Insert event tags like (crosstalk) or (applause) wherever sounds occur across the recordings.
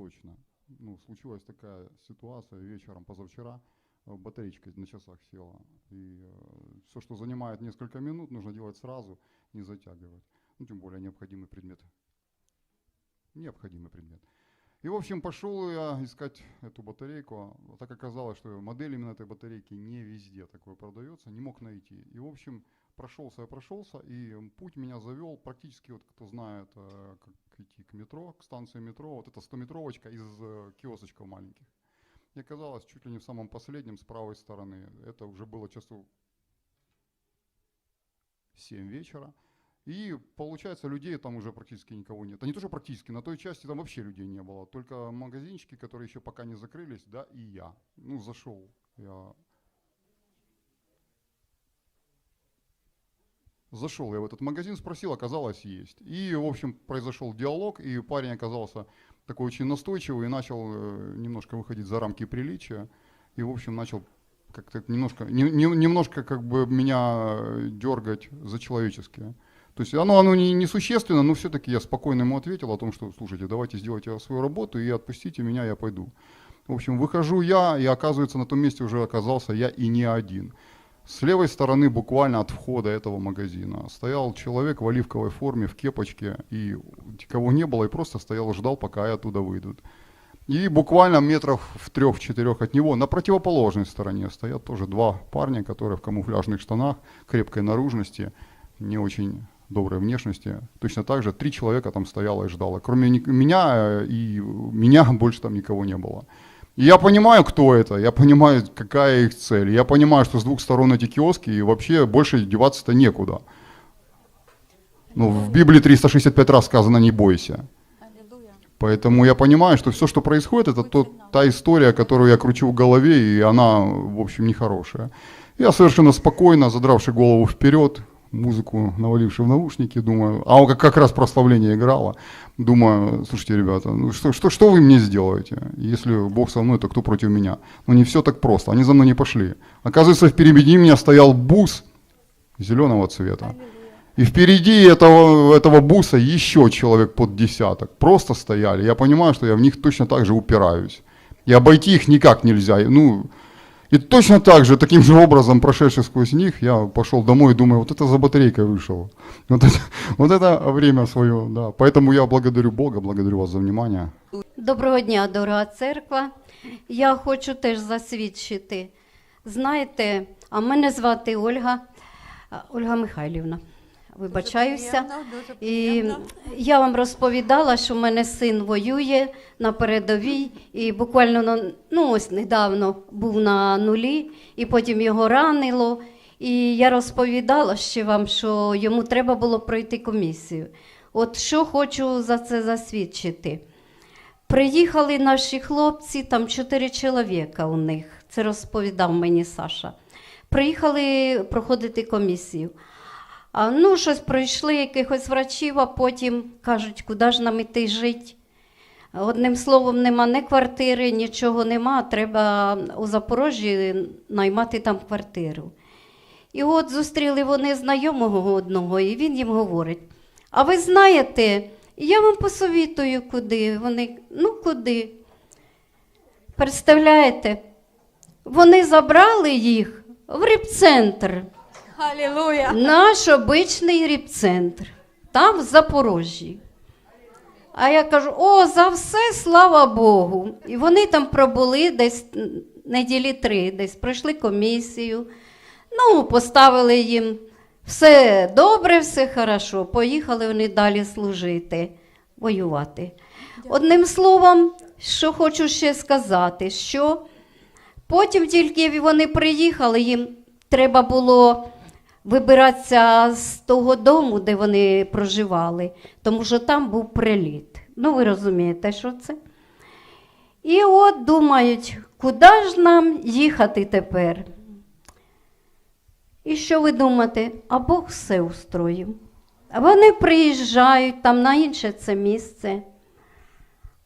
точно. Ну, случилась такая ситуация вечером позавчера, э, батарейка на часах села. И все, что занимает несколько минут, нужно делать сразу, не затягивать. Ну, тем более необходимый предмет. Необходимый предмет. И, в общем, пошел я искать эту батарейку. Вот Так оказалось, что модель именно этой батарейки не везде такое продается, не мог найти. И, в общем, прошелся я прошелся, и путь меня завел практически, вот кто знает, э, как идти к метро, к станции метро, вот эта 100-метровочка из э, киосочков маленьких. И оказалось, чуть ли не в самом последнем, с правой стороны. Это уже было часу 7 вечера. И получается, людей там уже практически никого нет. А не то, что практически, на той части там вообще людей не было. Только магазинчики, которые еще пока не закрылись, да, и я. Ну, зашел я Зашел я в этот магазин, спросил, оказалось есть. И, в общем, произошел диалог, и парень оказался такой очень настойчивый и начал э, немножко выходить за рамки приличия. И, в общем, начал как-то немножко, не- не- немножко как бы меня э, дергать за человеческое. То есть оно, оно не, несущественно, но все-таки я спокойно ему ответил о том, что, слушайте, давайте сделайте свою работу и отпустите меня, я пойду. В общем, выхожу я, и оказывается, на том месте уже оказался я и не один. С левой стороны, буквально от входа этого магазина, стоял человек в оливковой форме, в кепочке, и никого не было, и просто стоял, ждал, пока я оттуда выйдут. И буквально метров в трех-четырех от него, на противоположной стороне, стоят тоже два парня, которые в камуфляжных штанах, крепкой наружности, не очень доброй внешности. Точно так же три человека там стояло и ждало. Кроме меня э, и меня (laughs) больше там никого не было. И я понимаю, кто это, я понимаю, какая их цель. Я понимаю, что с двух сторон эти киоски, и вообще больше деваться-то некуда. Ну, в Библии 365 раз сказано «не бойся». Поэтому я понимаю, что все, что происходит, это тот, та история, которую я кручу в голове, и она, в общем, нехорошая. Я совершенно спокойно, задравший голову вперед, музыку наваливший в наушники, думаю, а он как, как раз прославление играло, думаю, слушайте, ребята, ну что, что, что вы мне сделаете? Если Бог со мной, то кто против меня? Ну не все так просто, они за мной не пошли. Оказывается, впереди меня стоял бус зеленого цвета. И впереди этого, этого буса еще человек под десяток. Просто стояли. Я понимаю, что я в них точно так же упираюсь. И обойти их никак нельзя. Ну, и точно так же, таким же образом, прошедший сквозь них, я пошел домой и думаю, вот это за батарейкой вышел. Вот это, вот это время свое, да. Поэтому я благодарю Бога, благодарю вас за внимание. Доброго дня, дорога церква. Я хочу теж засвідчити. Знаєте, а мене звати Ольга, а, Ольга Михайлівна. Вибачаюся. І я вам розповідала, що в мене син воює на передовій, і буквально ну, ось недавно був на нулі, і потім його ранило. І я розповідала ще вам, що йому треба було пройти комісію. От що хочу за це засвідчити. Приїхали наші хлопці, там чотири чоловіка у них. Це розповідав мені Саша. Приїхали проходити комісію. А, ну, щось пройшли якихось врачів, а потім кажуть, куди ж нам іти жити. Одним словом, нема ні квартири, нічого нема, треба у Запорожжі наймати там квартиру. І от зустріли вони знайомого одного, і він їм говорить: А ви знаєте, я вам посовітую, куди. Вони, ну куди? Представляєте, вони забрали їх в репцентр. Халілуя. Наш обичний ріпцентр, там в Запорожжі. А я кажу: о, за все слава Богу. І вони там пробули десь неділі три, десь пройшли комісію. Ну, поставили їм все добре, все хорошо. Поїхали вони далі служити, воювати. Одним словом, що хочу ще сказати, що Потім тільки вони приїхали, їм треба було вибиратися з того дому, де вони проживали, тому що там був приліт. Ну, ви розумієте, що це? І от думають, куди ж нам їхати тепер? І що ви думаєте? А Бог все устроїв. Вони приїжджають там на інше це місце.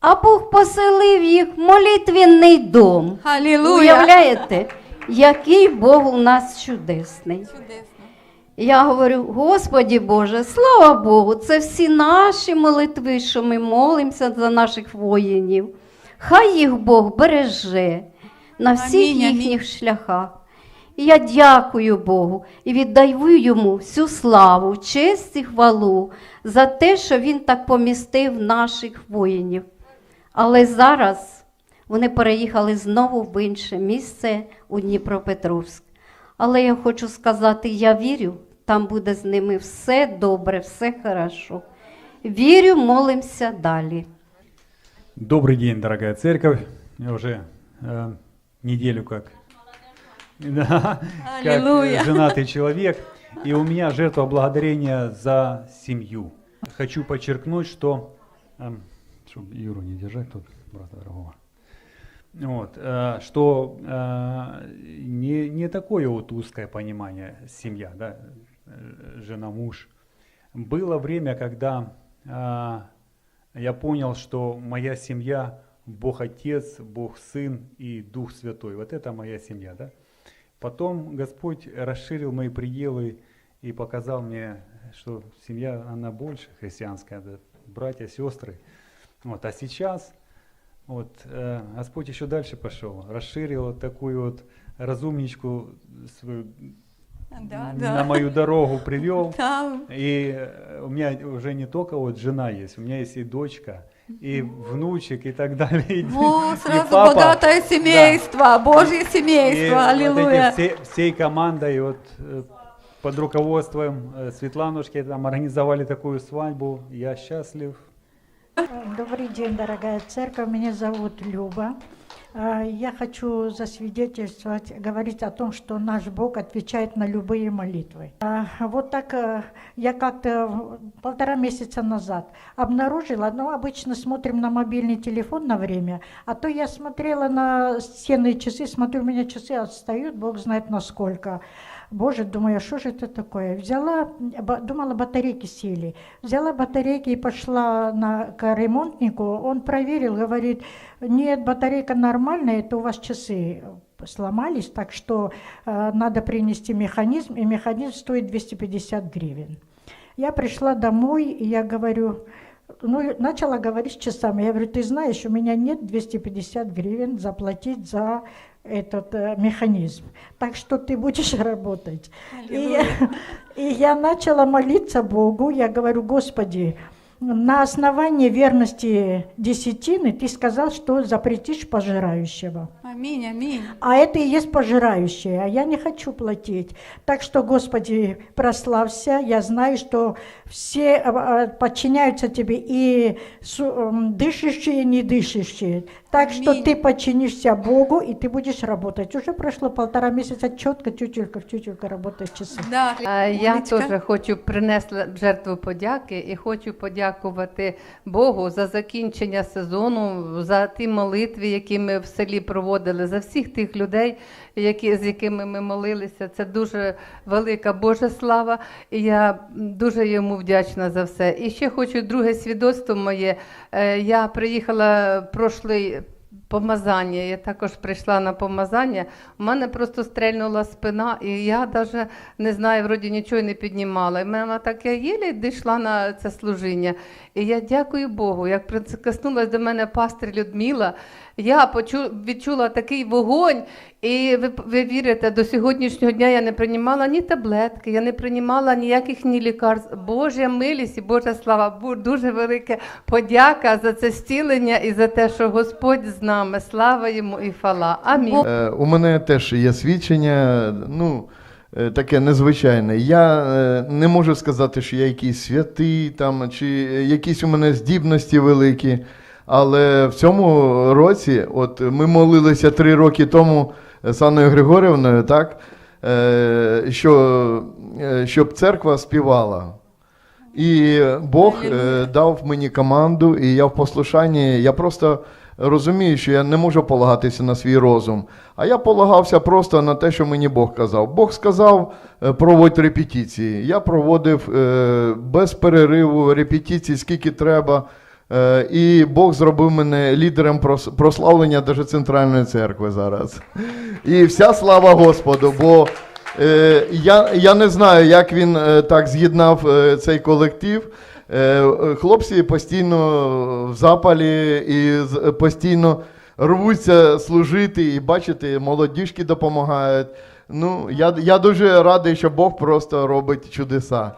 А Бог поселив їх в молитвенний дом. Халілуя. Уявляєте, який Бог у нас чудесний. Чудесно. Я говорю, Господі Боже, слава Богу, це всі наші молитви, що ми молимося за наших воїнів. Хай їх Бог береже на всіх Амінь, амінь. їхніх шляхах. І я дякую Богу і віддаю йому всю славу, честь і хвалу за те, що він так помістив наших воїнів. Але зараз вони переїхали знову в інше місце у Дніпропетровськ. Але я хочу сказати, я вірю, там буде з ними все добре, все хорошо. Вірю, молимося далі. Добрый день, дорогая церковь. Я уже э, неделю как, (laughs) да, как Аллилуйя. э, женатый человек. И у меня жертва (laughs) благодарения за семью. Хочу подчеркнуть, что... эм, чтоб Юру не держать тут, брата дорогого. Вот, э, что э, не, не такое вот узкое понимание семья, да, э, жена-муж. Было время, когда я понял, что моя семья Бог Отец, Бог Сын и Дух Святой. Вот это моя семья, да? Потом Господь расширил мои пределы и показал мне, что семья, она больше христианская, да, братья, сестры. Вот, а сейчас вот, э, Господь еще дальше пошел, расширил вот такую вот разумничку свою Да, на да. мою дорогу привел. (laughs) Да. И э, у меня уже не только вот жена есть, у меня есть и дочка, и внучек, и так далее. (laughs) и- О, и сразу папа. богатое семейство, Божье И семейство, вот аллилуйя. эти все- всей командой вот э, под руководством э, Светланушки там организовали такую свадьбу. Я счастлив. Добрый день, дорогая церковь. Меня зовут Люба. А, Я хочу засвидетельствовать, говорить о том, что наш Бог отвечает на любые молитвы. А, Вот так э, я как-то полтора месяца назад обнаружила, ну, обычно смотрим на мобильный телефон на время, а то я смотрела на стенные часы, смотрю, у меня часы отстают, Бог знает насколько. Боже, думаю, а что же это такое? Взяла, думала, батарейки сели. Взяла батарейки и пошла на, к ремонтнику. Он проверил, говорит, нет, батарейка нормальная, это у вас часы сломались, так что э, надо принести механизм, и механизм стоит 250 гривен. Я пришла домой, и я говорю, ну, начала говорить с часами. Я говорю, ты знаешь, у меня нет 250 гривен заплатить за этот э, механизм. Так что ты будешь (laughs) работать. И я, (laughs) и я начала молиться Богу. Я говорю, Господи, на основании верности десятины ты сказал, что запретишь пожирающего. Аминь, аминь. А это и есть пожирающее, а я не хочу платить. Так что, Господи, прославься. Я знаю, что все а, а, подчиняются Тебе, и су- м, дышащие, и не дышащие. Так что Аминь. ты подчинишься Богу, и ты будешь работать. Уже прошло полтора месяца, четко, тютелька в тютелька работает часы. Да. А Я Олечка. теж хочу принесла жертву подяки і хочу подякувати Богу за закінчення сезону, за ті молитви, які ми в селі проводили, за всіх тих людей, які, з якими ми молилися. Це дуже велика Божа слава, і я дуже йому вдячна за все. І ще хочу друге свідоцтво моє. Е, Я приїхала прошлий помазання. Я також прийшла на помазання. У мене просто стрельнула спина, і я навіть не знаю, вроді нічого не піднімала. І мене так я єлі дійшла на це служіння. І я дякую Богу, як прикоснулася до мене пастир Людмила. Я почу, відчула такий вогонь, і ви, ви вірите, до сьогоднішнього дня я не приймала ні таблетки, я не приймала ніяких ні лікарств. Божа милість і Божа слава. Дуже велика подяка за це зцілення і за те, що Господь з нами. Слава йому і фала. Амінь. Е, У мене теж є свідчення, ну, е, таке незвичайне. Я е, не можу сказати, що я якийсь святий там, чи якісь у мене здібності великі. Але в цьому році, от ми молилися три роки тому з Анною Григорівною, так, е, що, е, щоб церква співала. І Бог е, дав мені команду, і я в послушанні. Я просто розумію, що я не можу полагатися на свій розум. А я полагався просто на те, що мені Бог казав. Бог сказав, е, проводь репетиції. Я проводив е, без перериву репетиції, скільки треба. Е, І Бог зробив мене лідером прославлення даже центральної церкви зараз. І вся слава Господу, бо я, я не знаю, як він так з'єднав цей колектив. Е, е, хлопці постійно в запалі і з- постійно рвуться служити і бачите, молодіжки допомагають. Ну, я, я дуже радий, що Бог просто робить чудеса.